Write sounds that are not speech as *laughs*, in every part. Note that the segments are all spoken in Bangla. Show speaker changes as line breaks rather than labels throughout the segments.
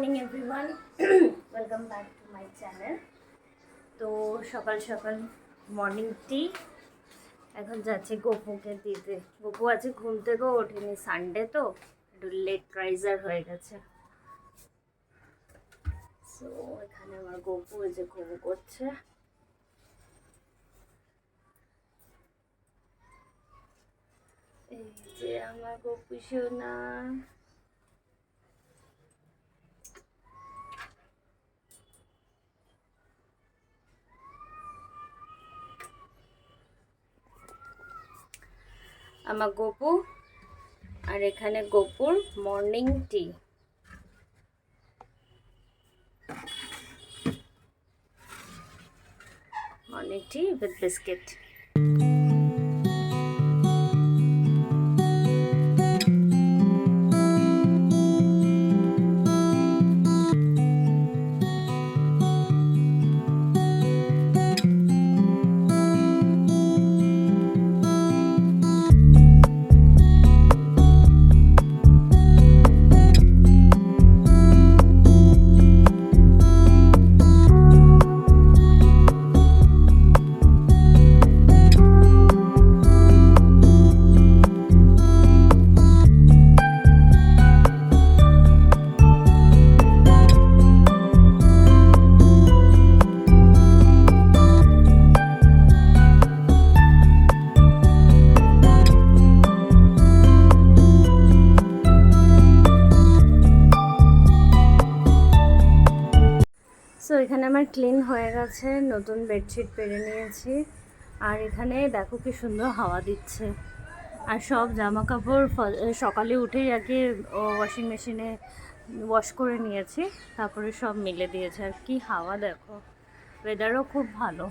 Morning everyone welcome back to my channel তো সকাল সকাল মর্নিং টি এখন যাচ্ছে গোপুকে দিতে। গোপু আছে ঘুম থেকেও ওঠেনি সানডে তো, একটু লেট রাইজার হয়ে গেছে। সো এখানে আমার গোপু যে ঘুম করছে। এই যে আমার গোপু শোনা আমার গপু আর এখানে গপুর morning tea morning tea with biscuit এখানে আমার ক্লিন হয়ে গেছে, নতুন বেডশিট পেরে নিয়েছি। আর এখানে দেখো কি সুন্দর হাওয়া দিচ্ছে। আর সব জামা কাপড় সকালে উঠেই আগে ওয়াশিং মেশিনে ওয়াশ করে নিয়েছি। তারপরে সব মিলে দিয়েছে। আর কি হাওয়া দেখো। ওয়েদারও খুব ভালো।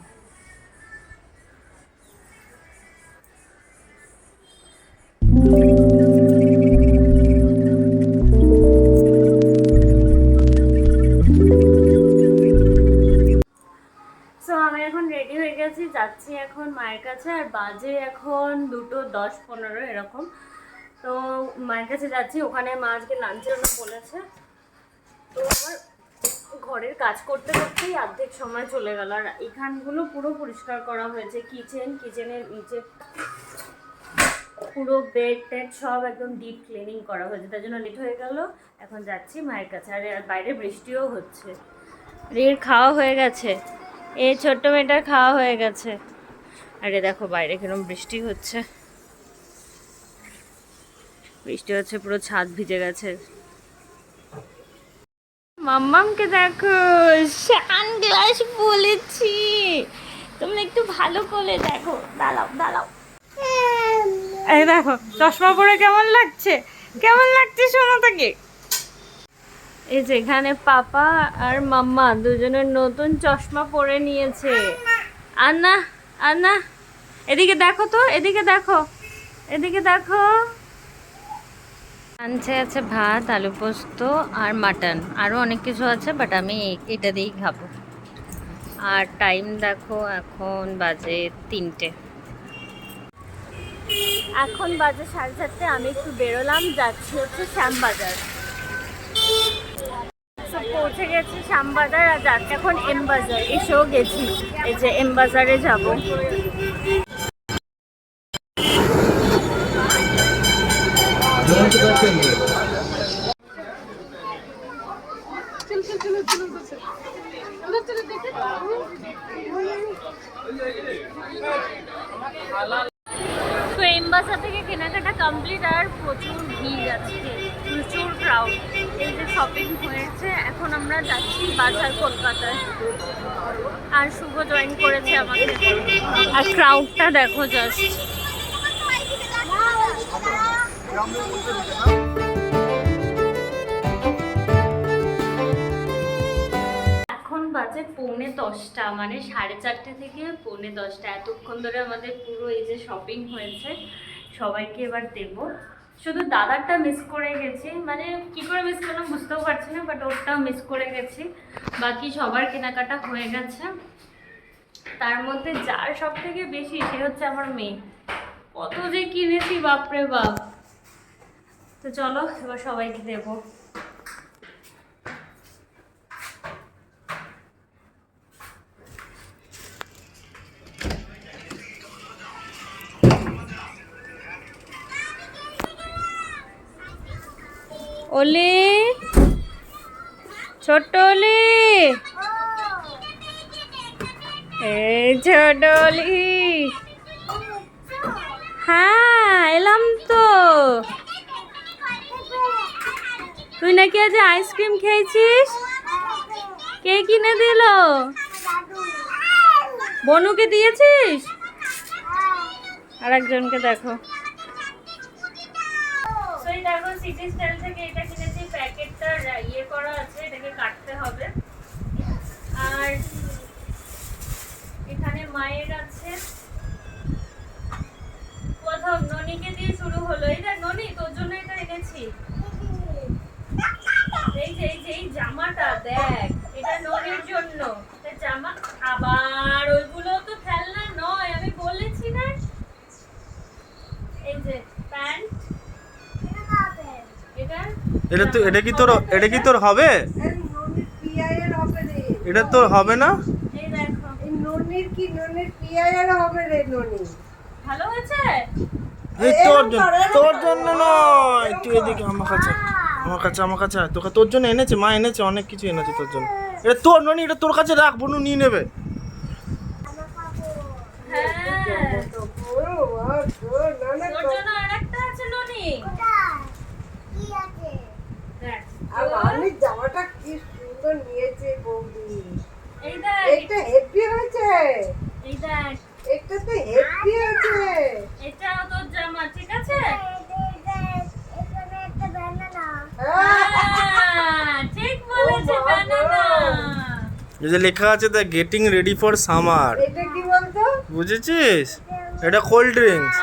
সো যাচ্ছি এখন মায়ের কাছে আর বাজে এখন দুটো দশ পনেরো এরকম। তো মায়ের কাছে যাচ্ছি, ওখানে মা আজকে লাঞ্চের জন্য বলেছে। তো আমার ঘরের কাজ করতে করতেই অর্ধেক সময় চলে গেল আর এখানগুলো পুরো পরিষ্কার করা হয়েছে কিচেন কিচেনের নিচে পুরো বেড টেড সব একদম ডিপ ক্লিনিং করা হয়েছে, তার জন্য লেট হয়ে গেল। এখন যাচ্ছি মায়ের কাছে, আর বাইরে বৃষ্টিও হচ্ছে। রির খাওয়া হয়ে গেছে। এই ছোট্ট মেয়েটার খাওয়া হয়ে গেছে। আরে দেখো, বাইরে কিরম বৃষ্টি হচ্ছে। বৃষ্টি হচ্ছে, পুরো ছাদ ভিজে গেছে। মাম্মামকে দেখো সানগ্লাস বলেছি। তোমরা একটু ভালো করে দেখো। দাঁড়াও দাঁড়াও। এই দেখো, চশমা পরে কেমন লাগছে? কেমন লাগছে শোনো তাকে এই যে এখানে পাপা আর মাম্মা দুজনের নতুন চশমা পরে নিয়েছে। আন্না আন্না, এদিকে দেখো তো, এদিকে দেখো এদিকে দেখো। আনছে আছে ভাত, আলু পোস্ত আর মাটন। আরও অনেক কিছু আছে বাট আমি এটা দিয়েই খাব। আর টাইম দেখো, এখন বাজে তিনটে। এখন বাজে সাড়ে চারটে, আমি একটু বেরোলাম, যাচ্ছি হচ্ছে শ্যামবাজার। পৌঁছে গেছি শ্যামবাজার আর যাচ্ছি এখন এম বাজার এসেও গেছি। এই যে এম বাজারে যাব। তো এম থেকে কেনাকাটা কমপ্লিট আর প্রচুর ভিড় আজকে প্রচুর ক্রাউড এই যে শপিং হয়েছে, এখন আমরা যাচ্ছি বাজার কলকাতায়। আর শুভ জয়েন করেছে আমাকে। আর ক্রাউডটা দেখো জাস্ট এখন বাজে পৌনে দশটা মানে সাড়ে চারটে থেকে পৌনে দশটা। এতক্ষণ ধরে আমাদের পুরো এই যে শপিং হয়েছে, সবাইকে এবার দেব। শুধু দাদারটা মিস করে গেছি। মানে কি করে মিস করলাম বুঝতেও পারছি না বাট ওরটাও মিস করে গেছি। বাকি সবার কেনাকাটা হয়ে গেছে। তার মধ্যে যার সব থেকে বেশি, সে হচ্ছে আমার মেয়ে। কত যে কিনেছি, বাপরে বাপ। তো চলো, এবার সবাইকে দেবো। ওলি, ছোট্ট ওলি। এই ছোট ওলি। হ্যাঁ এলাম তো। তুই নাকি আজ আইসক্রিম খেয়েছিস? কে কিনে দিল? বনুকে দিয়েছিস? আর একজনকে দেখো। সেই দেখো সিটি স্টাইল থেকে এটা কিনেছি, প্যাকেটটা ইয়ে করা আছে, এটাকে কাটতে হবে। আর এখানে মায়ের আছে। প্রথম ননিকে দিয়ে শুরু হলো। এটা ননি, তোর জন্য এটা এনেছি। এই যে এই যে, এই জামাটা, দেখ, এটা ননির জন্য। জামা আবার এটা
তো এটা কি তোর এটা কি তোর হবে? এটা তোর হবে না?
এই
ননির কি ননির পিয়াইয়ের হবে রে ননি
ভালো হয়েছে
এই তোর জন্য তোর জন্য নয় তুই এদিকে আমার কাছে আমার কাছে আমার কাছে তোকে তোর জন্য এনেছে মা এনেছে অনেক কিছু এনেছে তোর জন্য। এটা তোর ননি এটা তোর কাছে রাখ বনু নিয়ে নেবে।
হ্যাঁ।
তোর
জন্য আরেকটা আছে ননি দেখ,
আর
তোর-
জামাটা কি সুন্দর নিয়েছে বৌদি। এটা হেভি হয়েছে। এটা তো হেভি হয়েছে।
এটাও তোর জামা ঠিক আছে?
হ্যাঁ।
যে লেখা আছে the getting ready for summer
এটা কি বলতো?
বুঝেছিস? এটা কোল্ড ড্রিঙ্কস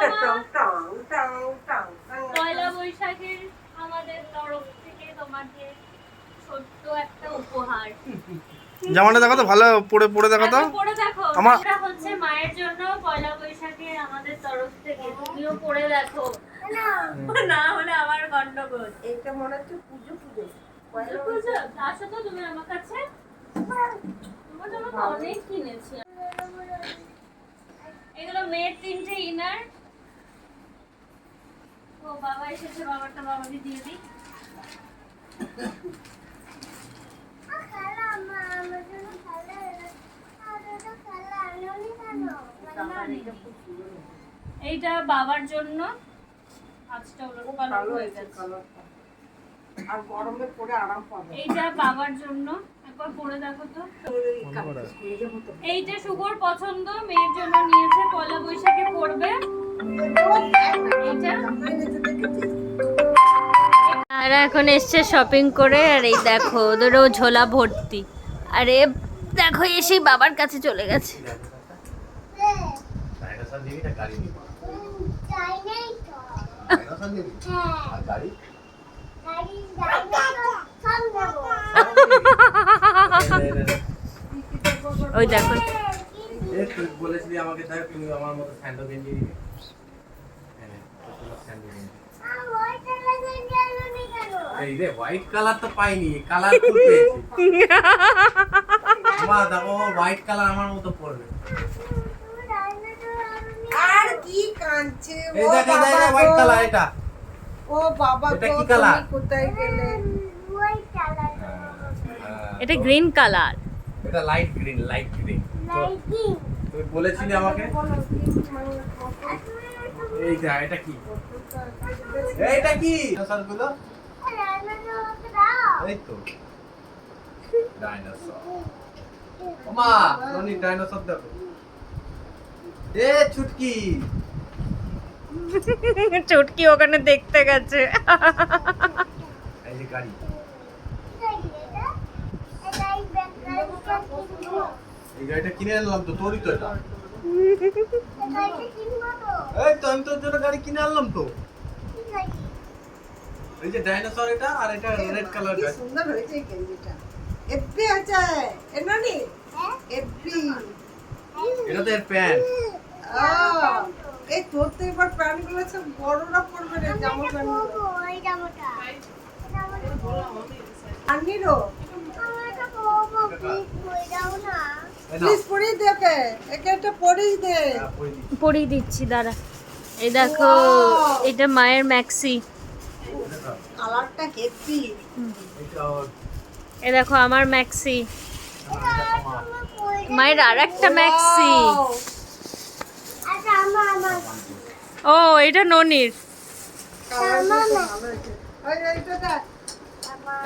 *laughs*
পয়লা বৈশাখের আমাদের তরফ থেকে তোমাকে ছোট্ট একটা উপহার।
জামাটা দেখো তো ভালো পরে পরে দেখো তো।
পরে দেখো।
আমার-
হচ্ছে মায়ের জন্য পয়লা বৈশাখের আমাদের তরফ থেকে। তুমিও পরে দেখো। না হলে আবার গন্ডগোল।
এটা মনে হচ্ছে পুজো পুজো।
বুঝো? আসো তো তুমি আমার কাছে? তোমার জন্য অনেক কিনেছি। এগুলো মেয়ের তিনটে ইনার। ও বাবা এসেছে বাবারটা বাবাকে দিয়ে দিই। এইটা বাবার জন্য। আজটা ওরকম কালার হয়ে গেছে।
আর গরমে পরে আরাম পাবে।
এইটা বাবার জন্য। একবার পরে দেখো তো। এইটা শুভর পছন্দ মেয়ের জন্য নিয়েছে পয়লা বৈশাখে পরবে। এইটা আর এখন এসছে শপিং করে আর এই দেখো ওদেরও ঝোলা ভর্তি। আরে দেখো এসে বাবার কাছে চলে গেছে। *laughs* ওই দেখো।
বলেছিলি আমাকে দেখ তুমি আমার মতো স্যান্ডো দিবে এই রে হোয়াইট কালার তো পাইনি কালার ফুল পেয়েছি মা দেখো হোয়াইট কালার আমার মতো পড়বে।
আর কি কাঁদছে? ও
দেখ এই দেখ
বাবা
হোয়াইট কালার এটা।
ও বাবা
এটা কি কালার?
কোথায় গেলে?
এটা গ্রিন কালার
এটা লাইট গ্রিন লাইট গ্রিন তুমি বলেছিলে আমাকে?
কত-
এইটা এটা কি? এইটা কি? ডাইনোসরগুলো এই তো। ডাইনোসর *laughs* ওমা ননি ডাইনোসর দেখো। এ ছুটকি। *laughs*
চুটকি ওখানে দেখতে গেছে।
এই যে গাড়ি। এই গাড়িটা কিনে আনলাম তো তোরই তো এটা। এই তো আমি তোর জন্য গাড়ি কিনে আনলাম তো। এই যে ডাইনোসর এটা আর এটা রেড কালার
কি সুন্দর হয়েছে গেঞ্জিটা। এফবি আছে। এনানি এফবি
এটা তো এর প্যান্ট।
এই তোর তো এবার প্যান্টগুলো সব বড়রা পরবে রে জামা প্যান্ট আনিরো প্লিজ পড়িয়ে দে ওকে। একে একটা পড়িয়ে দে।
পরিয়ে দিচ্ছি। দাঁড়া। এই দেখো এটা মায়ের ম্যাক্সি।
কালারটা হেভি
এ দেখো আমার ম্যাক্সি। মায়ের আর একটা ম্যাক্সি। ও এটা ননির।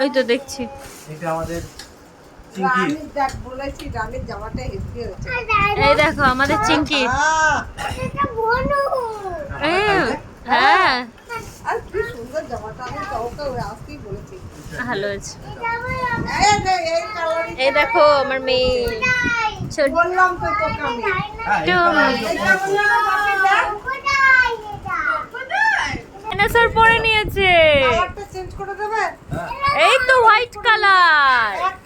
ওই তো দেখছি।
এটা আমাদের
হয়েছে।
এই দেখো আমাদের চিঙ্কি
আহ,
হ্যাঁ, ভালো আছে
এই
দেখো। আমার মেয়ে। ছোট।
বললাম তো তোকে আমি এই কালারটা বাকি দেখ
ডাইনোসর পরে নিয়েছে।
কালারটা চেঞ্জ করে দেবে?
এই তো হোয়াইট কালার
এক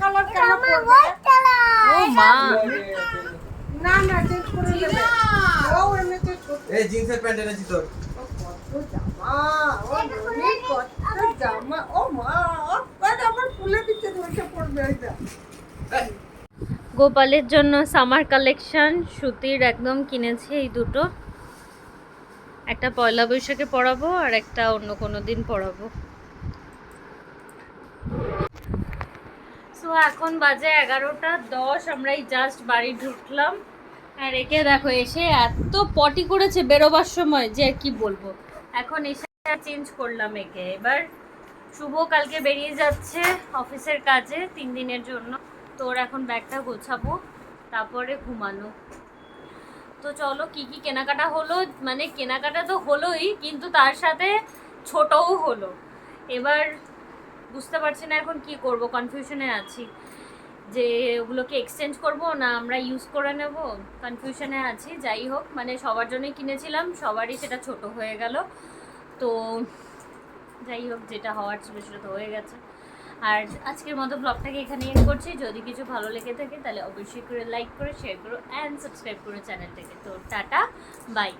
কেন
ও মা।
না না চেঞ্জ করে দেবে। ও
এই জিন্সের প্যান্ট এনেছি তোর।
গোপালের জন্য সামার কালেকশন সুতির একদম কিনেছি এই দুটো। একটা পয়লা বৈশাখে পড়াবো আর একটা অন্য কোনো দিন পরাবো সো এখন বাজে এগারোটা দশ আমরা এই জাস্ট বাড়ি ঢুকলাম। আর একে দেখো, এসে এত পটি করেছে বেরোবার সময় যে আর কি বলব। এখন এসে চেঞ্জ করলাম একে। এবার শুভ কালকে বেরিয়ে যাচ্ছে অফিসের কাজে তিন দিনের জন্য। তোর এখন ব্যাগটা গোছাবো, তারপরে ঘুমানো। তো চলো কি কি কেনাকাটা হলো? মানে কেনাকাটা তো হলোই, কিন্তু তার সাথে ছোটও হলো। এবার বুঝতে পারছি না এখন কি করব কনফিউশনে আছি। যে ওগুলোকে এক্সচেঞ্জ করব না আমরা ইউজ করে নেব? কনফিউশনে আছি, যাই হোক মানে সবার জন্যই কিনেছিলাম, সবারই সেটা ছোট হয়ে গেল। তো যাই হোক, যেটা হওয়ার ছিল সেটা তো হয়ে গেছে। আর আজকের মতো ব্লগটাকে এখানে এন্ড করছি। যদি কিছু ভালো লেগে থাকে, তাহলে অবশ্যই করে লাইক করে শেয়ার করো অ্যান্ড সাবস্ক্রাইব করো চ্যানেলটাকে তো টাটা বাই